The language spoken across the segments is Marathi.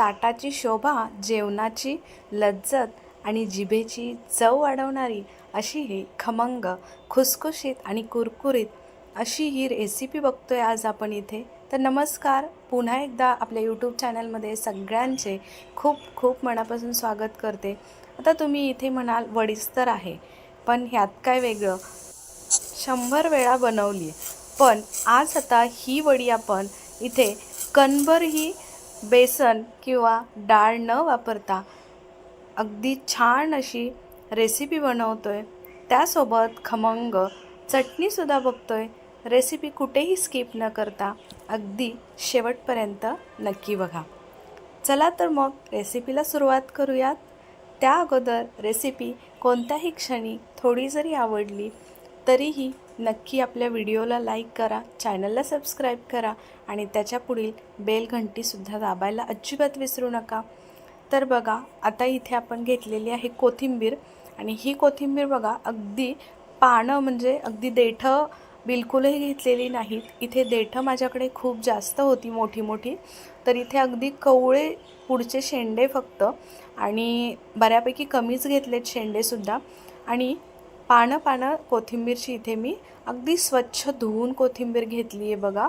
ताटाची शोभा जेवणाची लज्जत आणि जिभेची चव वाढवणारी अशी ही खमंग खुसखुशीत आणि कुरकुरीत अशी ही रेसिपी बघतोय आज आपण इथे. तर नमस्कार. पुन्हा एकदा आपल्या यूट्यूब चॅनलमध्ये सगळ्यांचे खूप खूप मनापासून स्वागत करते. आता तुम्ही इथे म्हणाल वडीच तर आहे पण ह्यात काय वेगळं? शंभर वेळा बनवली पण आज आता ही वडी आपण इथे कणभर ही बेसन किंवा डाळ न वापरता अगदी छान अशी रेसिपी बनवतो आहे त्यासोबत खमंग चटणीसुद्धा बघतो आहे रेसिपी कुठेही स्किप न करता अगदी शेवटपर्यंत नक्की बघा. चला तर मग रेसिपीला सुरुवात करूयात. त्या अगोदर रेसिपी कोणत्याही क्षणी थोडी जरी आवडली तरीही नक्की आपल्या व्हिडिओला लाईक करा चॅनलला सबस्क्राईब करा आणि त्याच्या पुढील बेल घंटीसुद्धा दाबायला अजिबात विसरू नका. तर बघा आता इथे आपण घेतलेली आहे कोथिंबीर आणि ही कोथिंबीर बघा अगदी पानं म्हणजे अगदी देठं बिलकुलही घेतलेली नाहीत. इथे देठं माझ्याकडे खूप जास्त होती मोठी मोठी. तर इथे अगदी कवळे पुढचे शेंडे फक्त आणि बऱ्यापैकी कमीच घेतलेत शेंडेसुद्धा आणि पानं पानं कोथिंबीरची इथे मी अगदी स्वच्छ धुवून कोथिंबीर घेतली आहे बघा.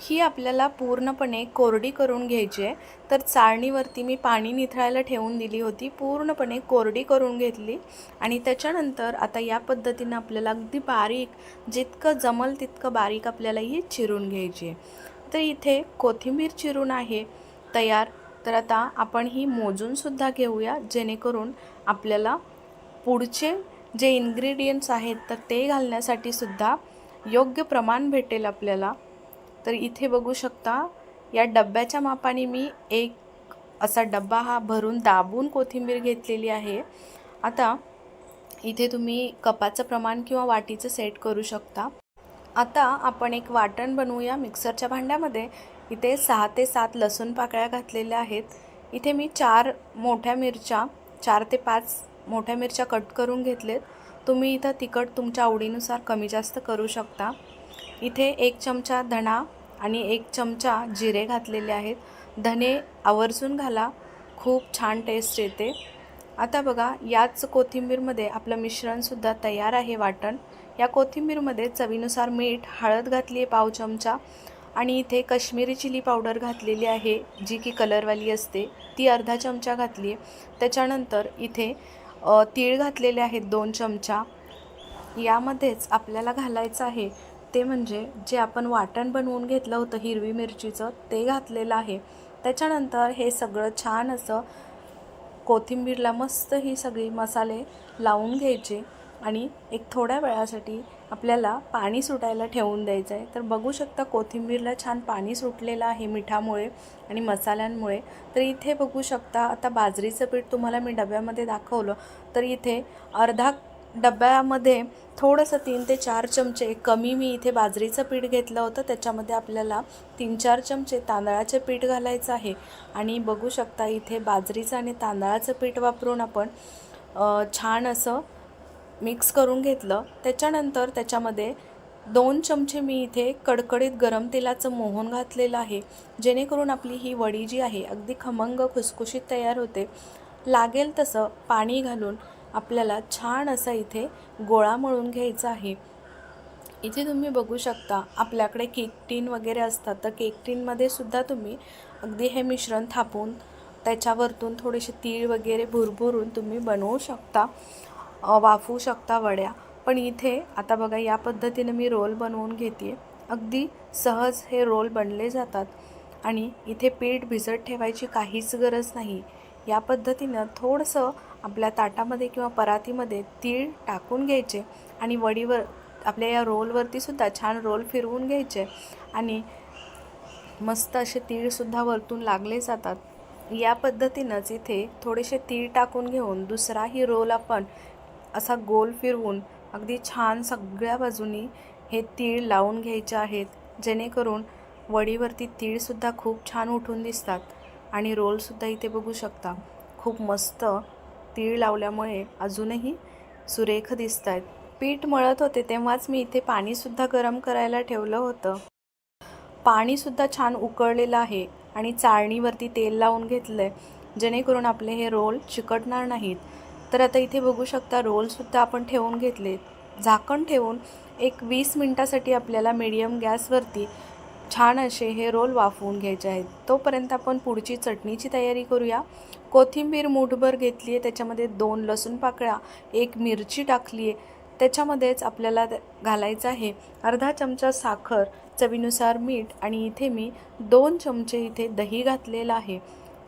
ही आपल्याला पूर्णपणे कोरडी करून घ्यायची आहे. तर चाळणीवरती मी पाणी निथळायला ठेवून दिली होती. पूर्णपणे कोरडी करून घेतली. आणि त्याच्यानंतर आता या पद्धतीनं आपल्याला अगदी बारीक जितकं जमल तितकं बारीक आपल्याला ही चिरून घ्यायची आहे. तर इथे कोथिंबीर चिरून आहे तयार. तर आता आपण ही मोजूनसुद्धा घेऊया. जेणेकरून आपल्याला पुढचे जे इन्ग्रेडियंट्स आहेत तर ते घालण्यासाठी सुद्धा योग्य प्रमाण भेटेल आपल्याला. तर इथे बघू शकता या डब्याच्या मापाने मी एक असा डब्बा हा भरून दाबून कोथिंबीर घेतलेली आहे. आता इथे तुम्ही कपाचं प्रमाण किंवा वाटीचं सेट करू शकता. आता आपण एक वाटण बनवूया मिक्सरच्या भांड्यामध्ये. इथे सहा ते सात लसूण पाकळ्या घातलेल्या आहेत. इथे मी चार मोठ्या मिरच्या चार ते पाच मोठ्या मिरच्या कट करून घेतलेत. तुम्ही इथं तिखट तुमच्या आवडीनुसार कमी जास्त करू शकता. इथे एक चमचा धणा आणि एक चमचा जिरे घातलेले आहेत. धने आवर्जून घाला. खूप छान टेस्ट येते. आता बघा याच कोथिंबीरमध्ये आपलं मिश्रणसुद्धा तयार आहे वाटण. या कोथिंबीरमध्ये चवीनुसार मीठ हळद घातली आहे पाव चमचा आणि इथे कश्मीरी चिली पावडर घातलेली आहे जी की कलरवाली असते. ती अर्धा चमचा घातली आहे त्याच्यानंतर इथे तीळ घातलेले आहेत दोन चमचा. यामध्येच आपल्याला घालायचं आहे ते म्हणजे जे आपण वाटण बनवून घेतलं होतं हिरवी मिरचीचं ते घातलेलं आहे. त्याच्यानंतर हे सगळं छान असं कोथिंबीरला मस्त ही सगळी मसाले लावून घ्यायचे आणि एक थोड्या वेळासाठी आपल्याला पाणी सुटायला ठेवून द्यायचं आहे. तर बघू शकता कोथिंबीरला छान पाणी सुटलेलं आहे मिठामुळे आणि मसाल्यांमुळे. तर इथे बघू शकता आता बाजरीचं पीठ तुम्हाला मी डब्यामध्ये दाखवलं. तर इथे अर्धा डब्यामध्ये थोडंसं तीन ते चार चमचे कमी मी इथे बाजरीचं पीठ घेतलं होतं. त्याच्यामध्ये आपल्याला तीन चार चमचे तांदळाचे पीठ घालायचं आहे. आणि बघू शकता इथे बाजरीचं आणि तांदळाचं पीठ वापरून आपण छान असं मिक्स करून घेतलं. त्याच्यानंतर त्याच्यामध्ये दोन चमचे मी इथे कडकडीत गरम तेलाचं मोहन घातलेलं आहे. जेणेकरून आपली ही वडी जी आहे अगदी खमंग खुसखुशीत तयार होते. लागेल तसं पाणी घालून आपल्याला छान असा इथे गोळा मळून घ्यायचा आहे. इथे तुम्ही बघू शकता आपल्याकडे केक टीन वगैरे असतात. तर केक टीनमध्ये सुद्धा तुम्ही अगदी हे मिश्रण थापून त्याच्यावरतून थोडेसे तीळ वगैरे भुरभुरून तुम्ही बनवू शकता. वाफवू शकता वड्या. पण इथे आता बघा या पद्धतीने मी रोल बनवून घेते अगदी सहज हे रोल बनले जातात. आणि इथे पीठ भिजत ठेवायची काहीच गरज नाही. या पद्धतीनं थोडंसं आपल्या ताटामध्ये किंवा परातीमध्ये तीळ टाकून घ्यायचे आणि वडीवर आपल्या या रोलवरतीसुद्धा छान रोल फिरवून घ्यायचे. आणि मस्त असे तीळसुद्धा वरतून लागले जातात. या पद्धतीनंच इथे थोडेसे तीळ टाकून घेऊन दुसराही रोल आपण असा गोल फिरवून अगदी छान सगळ्या बाजूनी हे तीळ लावून घ्यायचे आहेत जेणेकरून वडीवरती तीळसुद्धा खूप छान उठून दिसतात आणि रोलसुद्धा इथे बघू शकता. खूप मस्त तीळ लावल्यामुळे अजूनही सुरेख दिसत आहेत पीठ मळत होते तेव्हाच मी इथे पाणीसुद्धा गरम करायला ठेवलं होतं. पाणीसुद्धा छान उकळलेलं आहे आणि चाळणीवरती तेल लावून घेतलं आहे जेणेकरून आपले हे रोल चिकटणार नाहीत. तर आता इथे बघू शकता रोलसुद्धा आपण ठेवून घेतले. झाकण ठेवून एक वीस मिनटासाठी आपल्याला मीडियम गॅसवरती छान असे हे रोल वाफवून घ्यायचे आहेत. तोपर्यंत आपण पुढची चटणीची तयारी करूया. कोथिंबीर मूठभर घेतली आहे त्याच्यामध्ये दोन लसूण पाकळ्या एक मिरची टाकली आहे. त्याच्यामध्येच आपल्याला घालायचं आहे अर्धा चमचा साखर चवीनुसार मीठ आणि इथे मी दोन चमचे इथे दही घातलेलं आहे.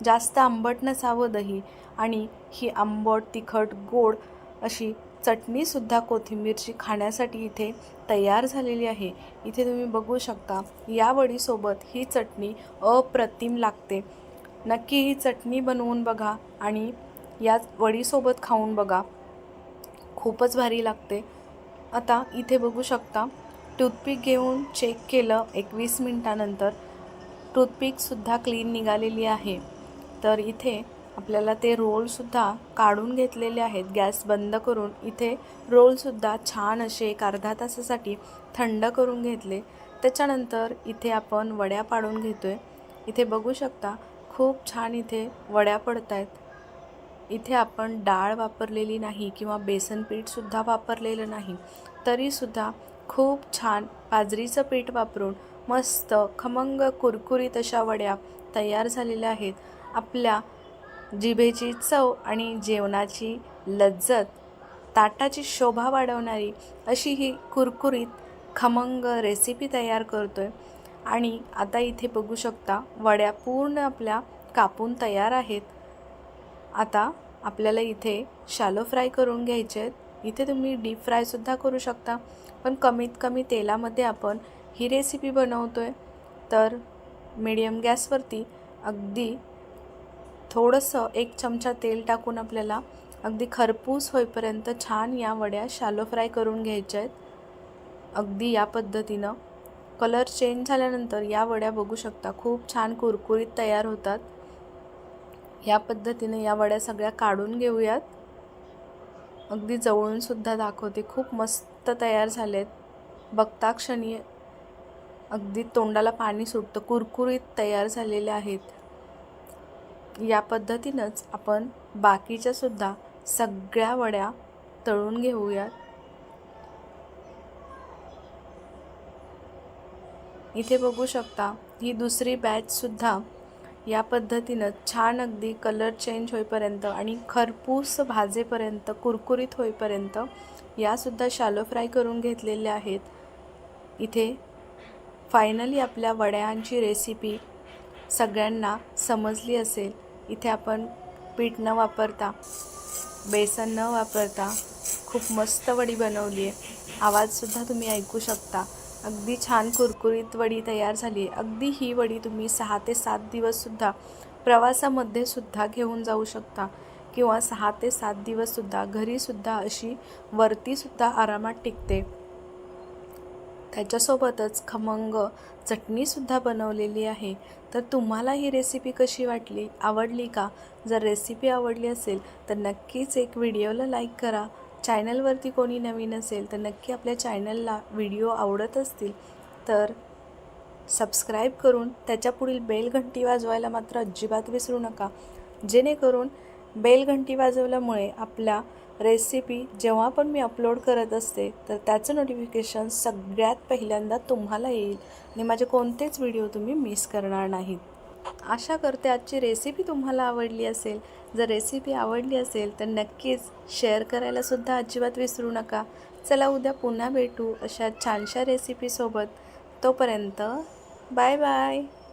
जास्त आंबट नसावं दही आणि ही आंबट तिखट गोड अशी चटणीसुद्धा कोथिंबीरची खाण्यासाठी इथे तयार झालेली आहे. इथे तुम्ही बघू शकता या वडीसोबत ही चटणी अप्रतिम लागते. नक्की ही चटणी बनवून बघा आणि या वडीसोबत खाऊन बघा. खूपच भारी लागते. आता इथे बघू शकता टूथपिक घेऊन चेक केलं एकवीस मिनटानंतर टूथपिकसुद्धा क्लीन निघालेली आहे. तर इथे आपल्याला ते रोलसुद्धा काढून घेतलेले आहेत. गॅस बंद करून इथे रोलसुद्धा छान असे एक अर्धा तासासाठी थंड करून घेतले. त्याच्यानंतर इथे आपण वड्या पाडून घेतो आहे इथे बघू शकता खूप छान इथे वड्या पडत आहेत इथे आपण डाळ वापरलेली नाही किंवा बेसन पीठसुद्धा वापरलेलं नाही. तरीसुद्धा खूप छान बाजरीचं पीठ वापरून मस्त खमंग कुरकुरीत अशा वड्या तयार झालेल्या आहेत. आपल्या जिभेची चव आणि जेवणाची लज्जत ताटाची शोभा वाढवणारी अशी ही कुरकुरीत खमंग रेसिपी तयार करतो आहे आणि आता इथे बघू शकता वड्या पूर्ण आपल्या कापून तयार आहेत. आता आपल्याला इथे शॅलो फ्राय करून घ्यायचे आहेत. इथे तुम्ही डीप फ्रायसुद्धा करू शकता. पण कमीत कमी तेलामध्ये आपण ही रेसिपी बनवतो आहे तर मीडियम गॅसवरती अगदी थोडंसं एक चमचा तेल टाकून आपल्याला अगदी खरपूस होईपर्यंत छान या वड्या शॅलो फ्राय करून घ्यायच्या आहेत. अगदी या पद्धतीनं. कलर चेंज झाल्यानंतर या वड्या बघू शकता खूप छान कुरकुरीत तयार होतात. या पद्धतीनं या वड्या सगळ्या काढून घेऊयात. अगदी जवळूनसुद्धा दाखवते खूप मस्त तयार झालेत. बघता क्षणी अगदी तोंडाला पाणी सुटतं कुरकुरीत तयार झालेले आहेत. या पद्धतीनंच आपण बाकीच्या सुद्धा सगळ्या वड्या तळून घेऊयात. इथे बघू शकता ही दुसरी बॅचसुद्धा या पद्धतीनं छान अगदी कलर चेंज होईपर्यंत आणि खरपूस भाजेपर्यंत कुरकुरीत होईपर्यंत यासुद्धा शालो फ्राय करून घेतलेल्या आहेत. इथे फायनली आपल्या वड्यांची रेसिपी सगळ्यांना समजली असेल. इथे आपण पीठ न वापरता बेसन न वापरता खूप मस्त वडी बनवली आहे. आवाजसुद्धा तुम्ही ऐकू शकता. अगदी छान कुरकुरीत वडी तयार झाली आहे. अगदी ही वडी तुम्ही सहा ते सात दिवससुद्धा प्रवासामध्ये सुद्धा घेऊन जाऊ शकता किंवा सहा ते सात दिवससुद्धा घरीसुद्धा अशी वरतीसुद्धा आरामात टिकते. त्याच्यासोबतच खमंग चटणीसुद्धा बनवलेली आहे. तर तुम्हाला ही रेसिपी कशी वाटली? आवडली का? जर रेसिपी आवडली असेल तर नक्कीच एक व्हिडिओला लाईक करा. चॅनलवरती कोणी नवीन असेल तर नक्की आपल्या चॅनलला व्हिडिओ आवडत असतील तर सबस्क्राईब करून त्याच्या पुढील बेल घंटी वाजवायला मात्र अजिबात विसरू नका. जेणेकरून बेल घंटी वाजवल्यामुळे आपल्या रेसिपी जेव्हा पण मी अपलोड करत असते तर त्याचं नोटिफिकेशन सगळ्यात पहिल्यांदा तुम्हाला येईल. आणि माझे कोणतेच व्हिडिओ तुम्ही मिस करणार नाहीत. आशा करते आजची रेसिपी तुम्हाला आवडली असेल. जर रेसिपी आवडली असेल तर नक्कीच शेअर करायलासुद्धा अजिबात विसरू नका. चला उद्या पुन्हा भेटू अशा छानशा रेसिपीसोबत तोपर्यंत बाय बाय